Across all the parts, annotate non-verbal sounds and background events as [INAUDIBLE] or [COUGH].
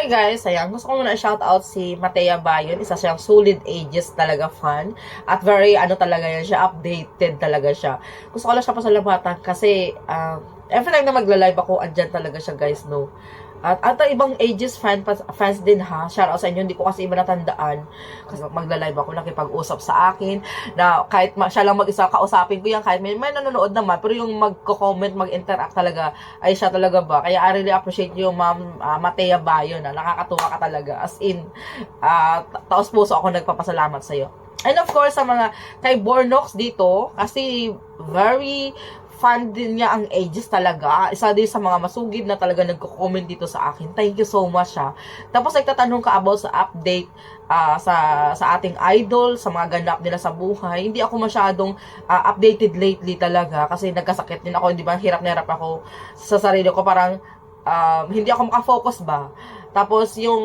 Hey guys, ayan, gusto ko muna shout out si Matea Bayon. Isa siyang solid ages talaga fan. At very, ano talaga yan siya, updated talaga siya. Gusto ko lang siya pasalamatan kasi uh, every time na magla-live ako, andyan talaga siya guys, no. At at ibang ages fan, fans din ha. Shout out sa inyo, hindi ko kasi iba natandaan. Kasi magla-live ako, nakipag-usap sa akin. Na kahit ma- siya lang mag-isa, kausapin ko yan. Kahit may, may nanonood naman. Pero yung magko-comment, mag-interact talaga, ay siya talaga ba? Kaya I really appreciate you, ma'am uh, Matea Bayo na nakakatuwa ka talaga. As in, uh, taos puso ako nagpapasalamat sa'yo. And of course, sa mga kay Bornox dito, kasi very fan din niya ang ages talaga. Isa din sa mga masugid na talaga nagko-comment dito sa akin. Thank you so much ha. Tapos nagtatanong ka about sa update uh, sa sa ating idol, sa mga ganap nila sa buhay. Hindi ako masyadong uh, updated lately talaga kasi nagkasakit din ako. Hindi ba hirap na hirap ako sa sarili ko. Parang um, hindi ako makafocus ba. Tapos, yung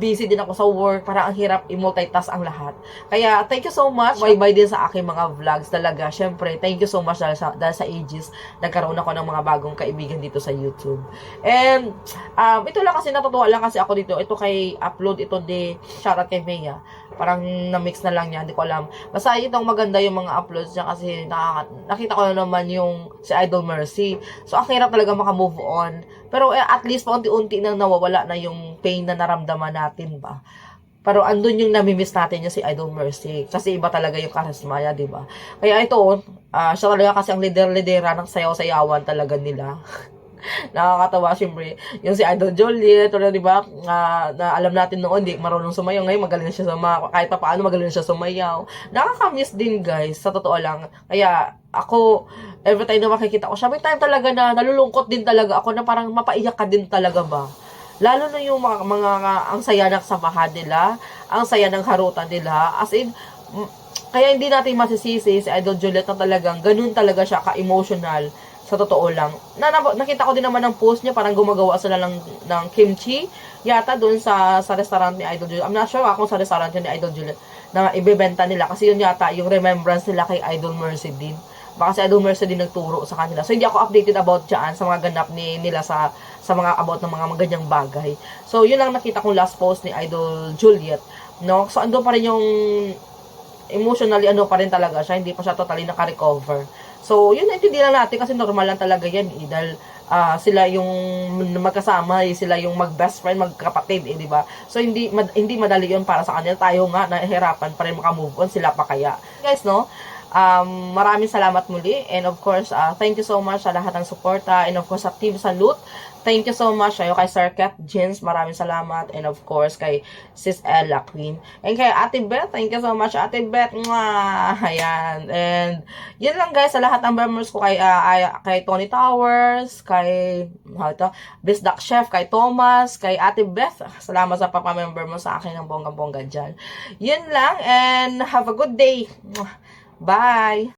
busy din ako sa work, parang ang hirap i-multitask ang lahat. Kaya, thank you so much. Bye-bye din sa aking mga vlogs talaga. Siyempre, thank you so much dahil sa, dahil sa ages, nagkaroon ako ng mga bagong kaibigan dito sa YouTube. And, um, ito lang kasi natutuwa lang kasi ako dito. Ito kay upload ito di shoutout kay Maya. Parang na-mix na lang niya, hindi ko alam. Basta itong maganda yung mga uploads niya kasi nakaka- nakita ko na naman yung si Idol Mercy. So, ang hirap talaga makamove on. Pero eh, at least paunti-unti nang nawawala na yung pain na naramdaman natin ba. Pero andun yung namimiss natin yung si Idol Mercy. Kasi iba talaga yung charisma niya, di ba? Kaya ito, uh, siya talaga kasi ang leader-leadera ng sayaw-sayawan talaga nila. [LAUGHS] [LAUGHS] nakakatawa syempre. Yung si Idol Joliet or di ba? Uh, na alam natin noon di marunong sumayaw. Ngayon magaling siya sumayaw kahit pa paano magaling siya sumayaw. Nakakamiss din guys sa totoo lang. Kaya ako every time na makikita ko siya may time talaga na nalulungkot din talaga ako na parang mapaiyak ka din talaga ba? Lalo na yung mga, mga ang saya ng samahan nila ang saya ng harutan nila. As in kaya hindi natin masisisi si Idol Juliet na talagang ganun talaga siya ka-emotional sa totoo lang. Na, na, nakita ko din naman ng post niya, parang gumagawa sila ng, ng kimchi, yata doon sa, sa restaurant ni Idol Juliet. I'm not sure kung sa restaurant ni Idol Juliet na ibebenta nila. Kasi yun yata yung remembrance nila kay Idol Mercy din. Baka si Idol Mercy din nagturo sa kanila. So, hindi ako updated about dyan sa mga ganap ni, nila sa, sa mga about ng mga ganyang bagay. So, yun lang nakita kong last post ni Idol Juliet. No? So, ando pa rin yung emotionally ano pa rin talaga siya, hindi pa siya totally naka-recover. So, yun naintindihan natin kasi normal lang talaga yan eh, dahil uh, sila yung magkasama, eh, sila yung mag-best friend, magkapatid, eh, di ba? So, hindi, mad, hindi madali yun para sa kanila. Tayo nga, nahihirapan pa rin makamove on, sila pa kaya. Guys, no? Um, maraming salamat muli. And of course, uh, thank you so much sa lahat ng suporta. And of course, sa Team Salute. Thank you so much sa'yo kay Sir Kat Jins. Maraming salamat. And of course, kay Sis Ella Queen. And kay Ate Beth. Thank you so much, Ate Beth. Mwah! Ayan. And yun lang guys, sa lahat ng members ko kay, uh, kay Tony Towers, kay ano ito, Bisdak Chef, kay Thomas, kay Ate Beth. Salamat sa papa-member mo sa akin ng bongga-bongga dyan. Yun lang. And have a good day. Mwah! Bye!